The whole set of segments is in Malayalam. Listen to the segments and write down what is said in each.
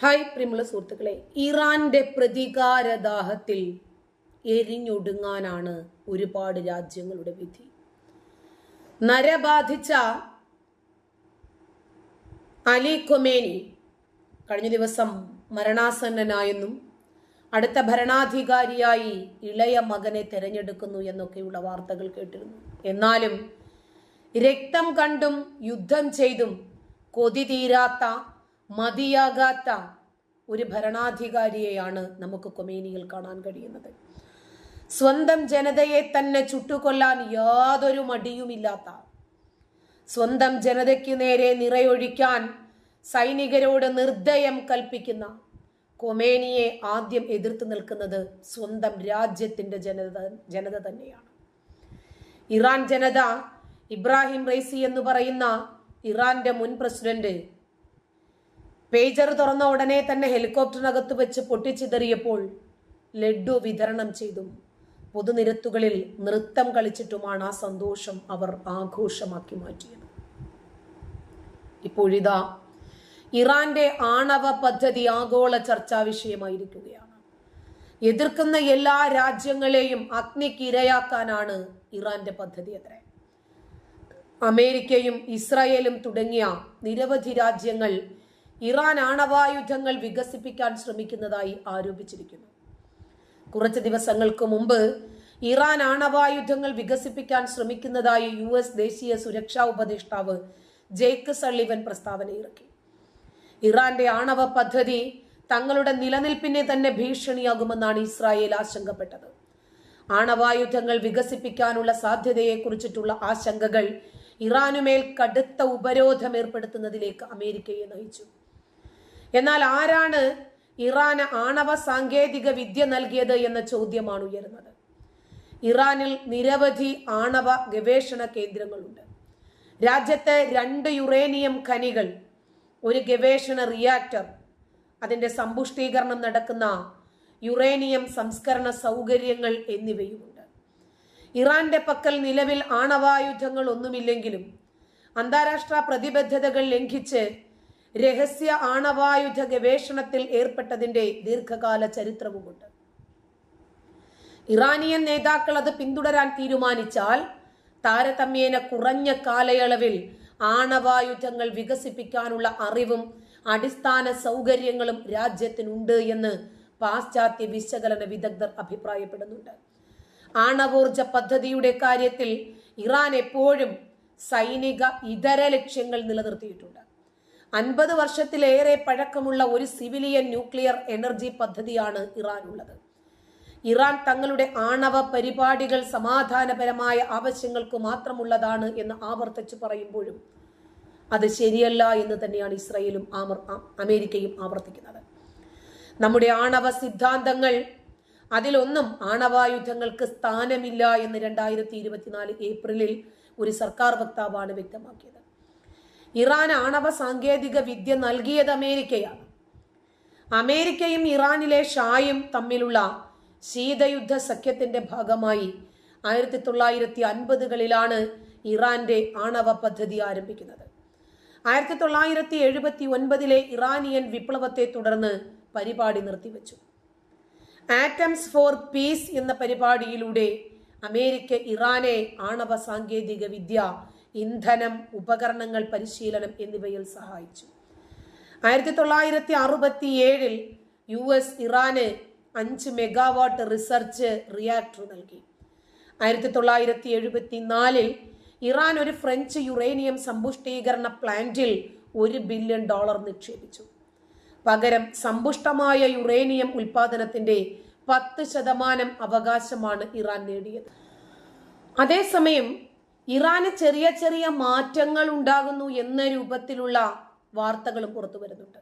ഹായ് പ്രിയമുള്ള സുഹൃത്തുക്കളെ ഇറാന്റെ പ്രതികാരദാഹത്തിൽ എരിഞ്ഞൊടുങ്ങാനാണ് ഒരുപാട് രാജ്യങ്ങളുടെ വിധി. നരബാധിച്ച അലി കൊമേനി കഴിഞ്ഞ ദിവസം മരണാസന്നനായെന്നും അടുത്ത ഭരണാധികാരിയായി ഇളയ മകനെ തെരഞ്ഞെടുക്കുന്നു എന്നൊക്കെയുള്ള വാർത്തകൾ കേട്ടിരുന്നു. എന്നാലും രക്തം കണ്ടും യുദ്ധം ചെയ്തും കൊതി തീരാത്ത മതിയാകാത്ത ഒരു ഭരണാധികാരിയെയാണ് നമുക്ക് കൊമേനിയിൽ കാണാൻ കഴിയുന്നത്. സ്വന്തം ജനതയെ തന്നെ ചുട്ടുകൊല്ലാൻ യാതൊരു മടിയുമില്ലാത്ത സ്വന്തം ജനതയ്ക്ക് നേരെ നിറയൊഴിക്കാൻ സൈനികരോട് നിർദ്ദയം കൽപ്പിക്കുന്ന കൊമേനിയെ ആദ്യം എതിർത്ത് നിൽക്കുന്നത് സ്വന്തം രാജ്യത്തിന്റെ ജനത ജനത തന്നെയാണ്. ഇറാൻ ജനത ഇബ്രാഹിം റൈസി എന്ന് പറയുന്ന ഇറാന്റെ മുൻ പ്രസിഡന്റ് പേജർ തുറന്ന ഉടനെ തന്നെ ഹെലികോപ്റ്ററിനകത്ത് വെച്ച് പൊട്ടിച്ചിതറിയപ്പോൾ ലഡ്ഡു വിതരണം ചെയ്തു പൊതുനിരത്തുകളിൽ നൃത്തം കളിച്ചിട്ടുമാണ് ആ സന്തോഷം അവർ ആഘോഷമാക്കി മാറ്റിയത്. ഇപ്പോഴിതാ ഇറാന്റെ ആണവ പദ്ധതി ആഗോള ചർച്ചാ വിഷയമായിരിക്കുകയാണ്. എതിർക്കുന്ന എല്ലാ രാജ്യങ്ങളെയും അഗ്നിക്ക് ഇരയാക്കാനാണ് ഇറാന്റെ പദ്ധതി അത്രേ അമേരിക്കയും ഇസ്രായേലും തുടങ്ങിയ നിരവധി രാജ്യങ്ങൾ ഇറാൻ ആണവായുധങ്ങൾ വികസിപ്പിക്കാൻ ശ്രമിക്കുന്നതായി ആരോപിച്ചിരിക്കുന്നു. കുറച്ച് ദിവസങ്ങൾക്ക് മുമ്പ് ഇറാൻ ആണവായുധങ്ങൾ വികസിപ്പിക്കാൻ ശ്രമിക്കുന്നതായി യു എസ് ദേശീയ സുരക്ഷാ ഉപദേഷ്ടാവ് ജേക്ക് സള്ളിവൻ പ്രസ്താവന ഇറക്കി ഇറാന്റെ ആണവ പദ്ധതി തങ്ങളുടെ നിലനിൽപ്പിനെ തന്നെ ഭീഷണിയാകുമെന്നാണ് ഇസ്രായേൽ ആശങ്കപ്പെട്ടത്. ആണവായുധങ്ങൾ വികസിപ്പിക്കാനുള്ള സാധ്യതയെക്കുറിച്ചിട്ടുള്ള ആശങ്കകൾ ഇറാനുമേൽ കടുത്ത ഉപരോധം ഏർപ്പെടുത്തുന്നതിലേക്ക് അമേരിക്കയെ നയിച്ചു. എന്നാൽ ആരാണ് ഇറാന് ആണവ സാങ്കേതിക വിദ്യ നൽകിയത് എന്ന ചോദ്യമാണ് ഉയരുന്നത്. ഇറാനിൽ നിരവധി ആണവ ഗവേഷണ കേന്ദ്രങ്ങളുണ്ട്. രാജ്യത്തെ രണ്ട് യുറേനിയം ഖനികൾ ഒരു ഗവേഷണ റിയാക്ടർ അതിന്റെ സമ്പുഷ്ടീകരണം നടക്കുന്ന യുറേനിയം സംസ്കരണ സൗകര്യങ്ങൾ എന്നിവയുമുണ്ട്. ഇറാന്റെ പക്കൽ നിലവിൽ ആണവായുധങ്ങൾ ഒന്നുമില്ലെങ്കിലും അന്താരാഷ്ട്ര പ്രതിബദ്ധതകൾ ലംഘിച്ച് രഹസ്യ ആണവായുധ ഗവേഷണത്തിൽ ഏർപ്പെട്ടതിന്റെ ദീർഘകാല ചരിത്രവുമുണ്ട്. ഇറാനിയൻ നേതാക്കൾ അത് പിന്തുടരാൻ തീരുമാനിച്ചാൽ താരതമ്യേന കുറഞ്ഞ കാലയളവിൽ ആണവായുധങ്ങൾ വികസിപ്പിക്കാനുള്ള അറിവും അടിസ്ഥാന സൗകര്യങ്ങളും രാജ്യത്തിനുണ്ട് എന്ന് പാശ്ചാത്യ വിശകലന വിദഗ്ധർ അഭിപ്രായപ്പെടുന്നുണ്ട്. ആണവോർജ പദ്ധതിയുടെ കാര്യത്തിൽ ഇറാൻ എപ്പോഴും സൈനിക ഇതര ലക്ഷ്യങ്ങൾ നിലനിർത്തിയിട്ടുണ്ട്. അൻപത് വർഷത്തിലേറെ പഴക്കമുള്ള ഒരു സിവിലിയൻ ന്യൂക്ലിയർ എനർജി പദ്ധതിയാണ് ഇറാനുള്ളത്. ഇറാൻ തങ്ങളുടെ ആണവ പരിപാടികൾ സമാധാനപരമായ ആവശ്യങ്ങൾക്ക് മാത്രമുള്ളതാണ് എന്ന് ആവർത്തിച്ചു പറയുമ്പോഴും അത് ശരിയല്ല എന്ന് തന്നെയാണ് ഇസ്രയേലും അമേരിക്കയും ആവർത്തിക്കുന്നത്. നമ്മുടെ ആണവ സിദ്ധാന്തങ്ങൾ അതിലൊന്നും ആണവായുധങ്ങൾക്ക് സ്ഥാനമില്ല എന്ന് രണ്ടായിരത്തി ഇരുപത്തിനാല് ഏപ്രിലിൽ ഒരു സർക്കാർ വക്താവാണ് വ്യക്തമാക്കിയത്. ഇറാൻ ആണവ സാങ്കേതിക വിദ്യ നൽകിയത് അമേരിക്കയാണ്. അമേരിക്കയും ഇറാനിലെ ഷായും തമ്മിലുള്ള ശീതയുദ്ധ സഖ്യത്തിന്റെ ഭാഗമായി ആയിരത്തി തൊള്ളായിരത്തി അൻപതുകളിലാണ് ഇറാന്റെ ആണവ പദ്ധതി ആരംഭിക്കുന്നത്. ആയിരത്തി തൊള്ളായിരത്തി എഴുപത്തി ഒൻപതിലെ ഇറാനിയൻ വിപ്ലവത്തെ തുടർന്ന് പരിപാടി നിർത്തിവെച്ചു. ആറ്റംസ് ഫോർ പീസ് എന്ന പരിപാടിയിലൂടെ അമേരിക്ക ഇറാനെ ആണവ സാങ്കേതിക വിദ്യ ഇന്ധനം ഉപകരണങ്ങൾ പരിശീലനം എന്നിവയിൽ സഹായിച്ചു. ആയിരത്തി തൊള്ളായിരത്തി അറുപത്തി ഏഴിൽ യു എസ് ഇറാന് അഞ്ച് മെഗാവാട്ട് റിസർച്ച് റിയാക്ടർ നൽകി. ആയിരത്തി തൊള്ളായിരത്തി എഴുപത്തി നാലിൽ ഇറാൻ ഒരു ഫ്രഞ്ച് യുറേനിയം സമ്പുഷ്ടീകരണ പ്ലാന്റിൽ ഒരു ബില്യൺ ഡോളർ നിക്ഷേപിച്ചു. പകരം സമ്പുഷ്ടമായ യുറേനിയം ഉൽപാദനത്തിന്റെ പത്ത് ശതമാനം അവകാശമാണ് ഇറാൻ നേടിയത്. അതേസമയം ഇറാന് ചെറിയ ചെറിയ മാറ്റങ്ങൾ ഉണ്ടാകുന്നു എന്ന രൂപത്തിലുള്ള വാർത്തകൾ പുറത്തു വരുന്നുണ്ട്.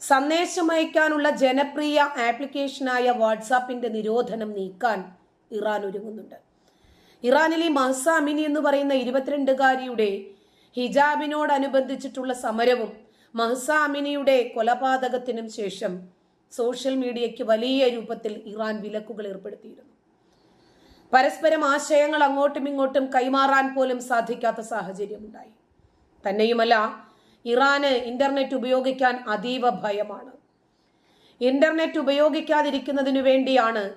സന്ദേശം അയക്കാനുള്ള ജനപ്രിയ ആപ്ലിക്കേഷനായ വാട്സാപ്പിന്റെ നിരോധനം നീക്കാൻ ഇറാൻ ഒരുങ്ങുന്നുണ്ട്. ഇറാനിലെ മഹസ അമിനി എന്ന് പറയുന്ന ഇരുപത്തിരണ്ടുകാരിയുടെ ഹിജാബിനോടനുബന്ധിച്ചിട്ടുള്ള സമരവും മഹസ അമിനിയുടെ കൊലപാതകത്തിനും ശേഷം സോഷ്യൽ മീഡിയയ്ക്ക് വലിയ രൂപത്തിൽ ഇറാൻ വിലക്കുകൾ ഏർപ്പെടുത്തിയിരുന്നു. പരസ്പരം ആശയങ്ങൾ അങ്ങോട്ടും ഇങ്ങോട്ടും കൈമാറാൻ പോലും സാധിക്കാത്ത സാഹചര്യമുണ്ടായി. തന്നെയുമല്ല ഇറാന് ഇന്റർനെറ്റ് ഉപയോഗിക്കാൻ അതീവ ഭയമാണ്. ഇന്റർനെറ്റ് ഉപയോഗിക്കാതിരിക്കുന്നതിനു വേണ്ടിയാണ്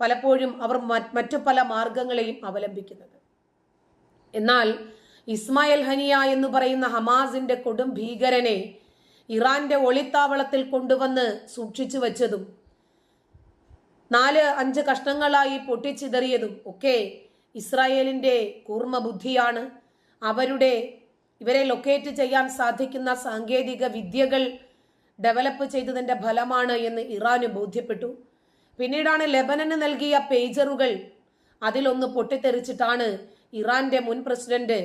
പലപ്പോഴും അവർ മറ്റു പല മാർഗങ്ങളെയും അവലംബിക്കുന്നത്. എന്നാൽ ഇസ്മായിൽ ഹനിയ എന്ന് പറയുന്ന ഹമാസിന്റെ കൊടും ഭീകരനെ ഇറാന്റെ ഒളിത്താവളത്തിൽ കൊണ്ടുവന്ന് സൂക്ഷിച്ചു വച്ചതും നാല് അഞ്ച് കഷ്ണങ്ങളായി പൊട്ടിച്ചിതറിയതും ഒക്കെ ഇസ്രായേലിന്റെ കൂർമ്മ ബുദ്ധിയാണ് അവരുടെ ഇവരെ ലൊക്കേറ്റ് ചെയ്യാൻ സാധിക്കുന്ന സാങ്കേതിക വിദ്യകൾ ഡെവലപ്പ് ചെയ്തതിന്റെ ഫലമാണ് എന്ന് ഇറാന് ബോധ്യപ്പെട്ടു. പിന്നീടാണ് ലെബനന് നൽകിയ പേജറുകൾ അതിലൊന്ന് പൊട്ടിത്തെറിച്ചിട്ടാണ് ഇറാന്റെ മുൻ പ്രസിഡന്റ്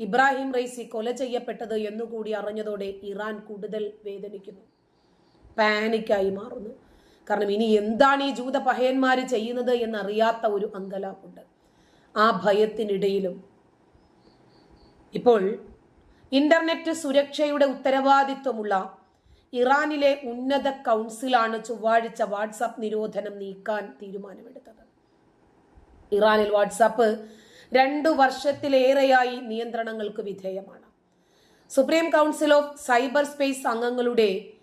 ഇബ്രാഹിം റൈസി കൊല ചെയ്യപ്പെട്ടത് എന്നുകൂടി അറിഞ്ഞതോടെ ഇറാൻ കൂടുതൽ വേദനിക്കുന്നു. പാനിക്കായി മാറുന്നു. കാരണം ഇനി എന്താണ് ഈ ജൂത പഹയന്മാർ ചെയ്യുന്നത് എന്നറിയാത്ത ഒരു അങ്കലാപ്പുണ്ട്. ആ ഭയത്തിനിടയിലും ഇപ്പോൾ ഇന്റർനെറ്റ് സുരക്ഷയുടെ ഉത്തരവാദിത്വമുള്ള ഇറാനിലെ ഉന്നത കൗൺസിലാണ് ചൊവ്വാഴ്ച വാട്സാപ്പ് നിരോധനം നീക്കാൻ തീരുമാനമെടുത്തത്. ഇറാനിൽ വാട്സാപ്പ് രണ്ടു വർഷത്തിലേറെയായി നിയന്ത്രണങ്ങൾക്ക് വിധേയമാണ്. Supreme council of cyber space അംഗങ്ങളുടെ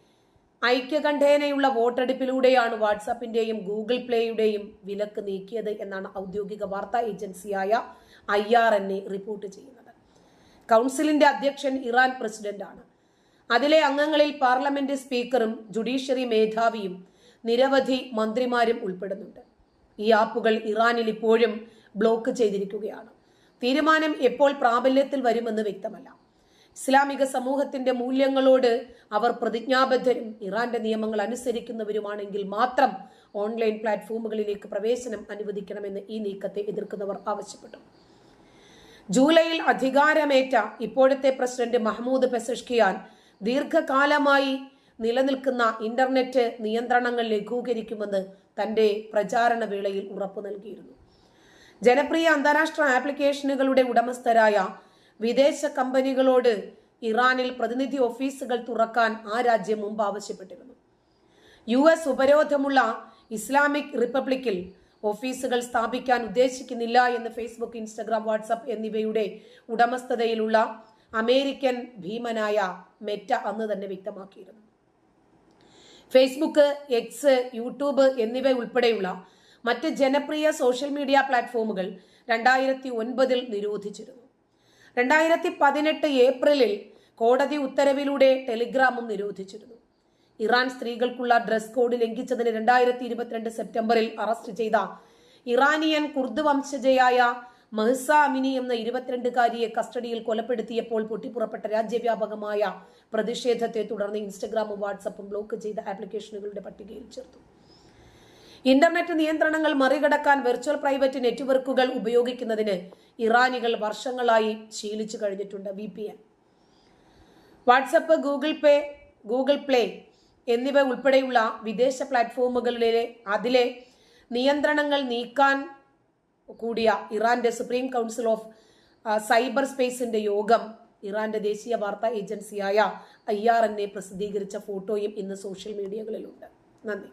ഐക്യകണ്ഠേനയുള്ള വോട്ടെടുപ്പിലൂടെയാണ് വാട്സാപ്പിന്റെയും ഗൂഗിൾ പ്ലേയുടെയും വിലക്ക് നീക്കിയത് എന്നാണ് ഔദ്യോഗിക വാർത്താ ഏജൻസിയായ I R N A report ചെയ്യുന്നത്. കൗൺസിലിന്റെ അധ്യക്ഷൻ ഇറാൻ പ്രസിഡന്റാണ്. അതിലെ അംഗങ്ങളിൽ പാർലമെന്റ് സ്പീക്കറും ജുഡീഷ്യറി മേധാവിയും നിരവധി മന്ത്രിമാരും ഉൾപ്പെടുന്നുണ്ട്. ഈ ആപ്പുകൾ ഇറാനിൽ ഇപ്പോഴും ബ്ലോക്ക് ചെയ്തിരിക്കുകയാണ്. തീരുമാനം എപ്പോൾ പ്രാബല്യത്തിൽ വരുമെന്ന് വ്യക്തമല്ല. ഇസ്ലാമിക സമൂഹത്തിന്റെ മൂല്യങ്ങളോട് അവർ പ്രതിജ്ഞാബദ്ധരും ഇറാന്റെ നിയമങ്ങൾ അനുസരിക്കുന്നവരുമാണെങ്കിൽ മാത്രം ഓൺലൈൻ പ്ലാറ്റ്ഫോമുകളിലേക്ക് പ്രവേശനം അനുവദിക്കണമെന്ന് ഈ നീക്കത്തെ എതിർക്കുന്നവർ ആവശ്യപ്പെട്ടു. ജൂലൈയിൽ അധികാരമേറ്റ ഇപ്പോഴത്തെ പ്രസിഡന്റ് മഹ്മൂദ് പെസഷ്കിയാൻ ദീർഘകാലമായി നിലനിൽക്കുന്ന ഇന്റർനെറ്റ് നിയന്ത്രണങ്ങൾ ലഘൂകരിക്കുമെന്ന് തന്റെ പ്രചാരണ വേളയിൽ ഉറപ്പു നൽകിയിരുന്നു. ജനപ്രിയ അന്താരാഷ്ട്ര ആപ്ലിക്കേഷനുകളുടെ ഉടമസ്ഥരായ വിദേശ കമ്പനികളോട് ഇറാനിൽ പ്രതിനിധി ഓഫീസുകൾ തുറക്കാൻ ആ രാജ്യം മുമ്പ് ആവശ്യപ്പെട്ടിരുന്നു. യു എസ് ഉപരോധമുള്ള ഇസ്ലാമിക് റിപ്പബ്ലിക്കിൽ ഓഫീസുകൾ സ്ഥാപിക്കാൻ ഉദ്ദേശിക്കുന്നില്ല എന്ന് ഫേസ്ബുക്ക് ഇൻസ്റ്റഗ്രാം വാട്സപ്പ് എന്നിവയുടെ ഉടമസ്ഥതയിലുള്ള അമേരിക്കൻ ഭീമനായ മെറ്റ അന്ന് തന്നെ വ്യക്തമാക്കിയിരുന്നു. ഫേസ്ബുക്ക് എക്സ് യൂട്യൂബ് എന്നിവ ഉൾപ്പെടെയുള്ള മറ്റ് ജനപ്രിയ സോഷ്യൽ മീഡിയ പ്ലാറ്റ്ഫോമുകൾ രണ്ടായിരത്തി ഒൻപതിൽ നിരോധിച്ചിരുന്നു. രണ്ടായിരത്തി പതിനെട്ട് ഏപ്രിലിൽ കോടതി ഉത്തരവിലൂടെ ടെലിഗ്രാമും നിരോധിച്ചിരുന്നു. ഇറാൻ സ്ത്രീകൾക്കുള്ള ഡ്രസ് കോഡ് ലംഘിച്ചതിന് രണ്ടായിരത്തി ഇരുപത്തിരണ്ട് സെപ്റ്റംബറിൽ അറസ്റ്റ് ചെയ്ത ഇറാനിയൻ കുർദ് വംശജയായ മഹ്സ അമിനി എന്ന ഇരുപത്തിരണ്ടുകാരിയെ കസ്റ്റഡിയിൽ കൊലപ്പെടുത്തിയപ്പോൾ പൊട്ടിപ്പുറപ്പെട്ട രാജ്യവ്യാപകമായ പ്രതിഷേധത്തെ തുടർന്ന് ഇൻസ്റ്റഗ്രാമും വാട്സപ്പും ബ്ലോക്ക് ചെയ്ത ആപ്ലിക്കേഷനുകളുടെ പട്ടികയിൽ ചേർത്തു. ഇന്റർനെറ്റ് നിയന്ത്രണങ്ങൾ മറികടക്കാൻ വെർച്വൽ പ്രൈവറ്റ് നെറ്റ്വർക്കുകൾ ഉപയോഗിക്കുന്നതിന് ഇറാനികൾ വർഷങ്ങളായി ശീലിച്ചു കഴിഞ്ഞിട്ടുണ്ട് V P N. WhatsApp Google pay Google play എന്നിവ ഉൾപ്പെടെയുള്ള വിദേശ പ്ലാറ്റ്ഫോമുകളിലെ അതിലെ നിയന്ത്രണങ്ങൾ നീക്കാൻ കൂടിയ ഇറാന്റെ സുപ്രീം കൗൺസിൽ ഓഫ് സൈബർ സ്പേസിന്റെ യോഗം ഇറാന്റെ ദേശീയ വാർത്താ ഏജൻസിയായ ഐ ആർ എൻ എ പ്രസിദ്ധീകരിച്ച ഫോട്ടോയും ഇന്ന് സോഷ്യൽ മീഡിയകളിലുണ്ട്. നന്ദി.